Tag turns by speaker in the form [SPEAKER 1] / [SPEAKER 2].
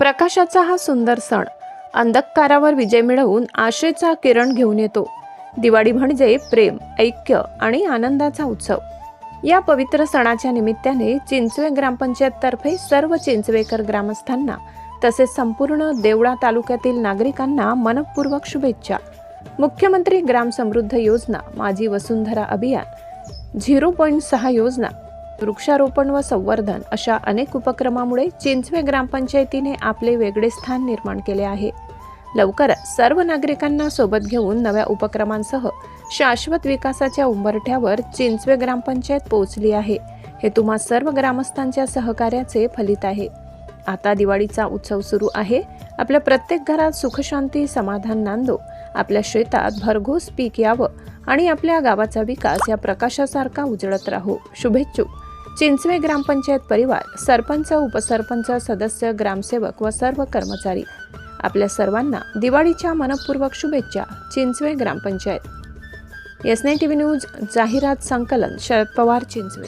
[SPEAKER 1] प्रकाशाचा हा सुंदर सण अंधकारावर विजय मिळवून आशेचा किरण घेऊन येतो. दिवाळी म्हणजे प्रेम ऐक्य आणि आनंदाचा उत्सव. या पवित्र सणाच्या निमित्ताने चिंचवे ग्रामपंचायततर्फे सर्व चिंचवेकर ग्रामस्थांना तसेच संपूर्ण देवळा तालुक्यातील नागरिकांना मनपूर्वक शुभेच्छा. मुख्यमंत्री ग्राम समृद्ध योजना माझी वसुंधरा अभियान झिरो पॉईंट सहा योजना वृक्षारोपण व संवर्धन अशा अनेक उपक्रमामुळे चिंचवे ग्रामपंचायतीने आपले वेगळे स्थान निर्माण केले आहे. लवकरच सर्व नागरिकांना सोबत घेऊन नव्या उपक्रमांसह शाश्वत विकासाच्या उंबरठ्यावर चिंचवे ग्रामपंचायत पोहोचली आहे. हे तुम्हा सर्व ग्रामस्थांच्या सहकार्याचे फलित आहे. आता दिवाळीचा उत्सव सुरू आहे. आपल्या प्रत्येक घरात सुखशांती समाधान नांदो. आपल्या शेतात भरघोस पीक यावं आणि आपल्या गावाचा विकास या प्रकाशासारखा उजळत राहो. शुभेच्छुक. चिंचवे ग्रामपंचायत परिवार सरपंच उपसरपंच सदस्य ग्रामसेवक व सर्व कर्मचारी. आपल्या सर्वांना दिवाळीच्या मनपूर्वक शुभेच्छा Chinchave gram panchayat. S nine TV V न्यूज जाहिरात संकलन शरद पवार चिंचवे.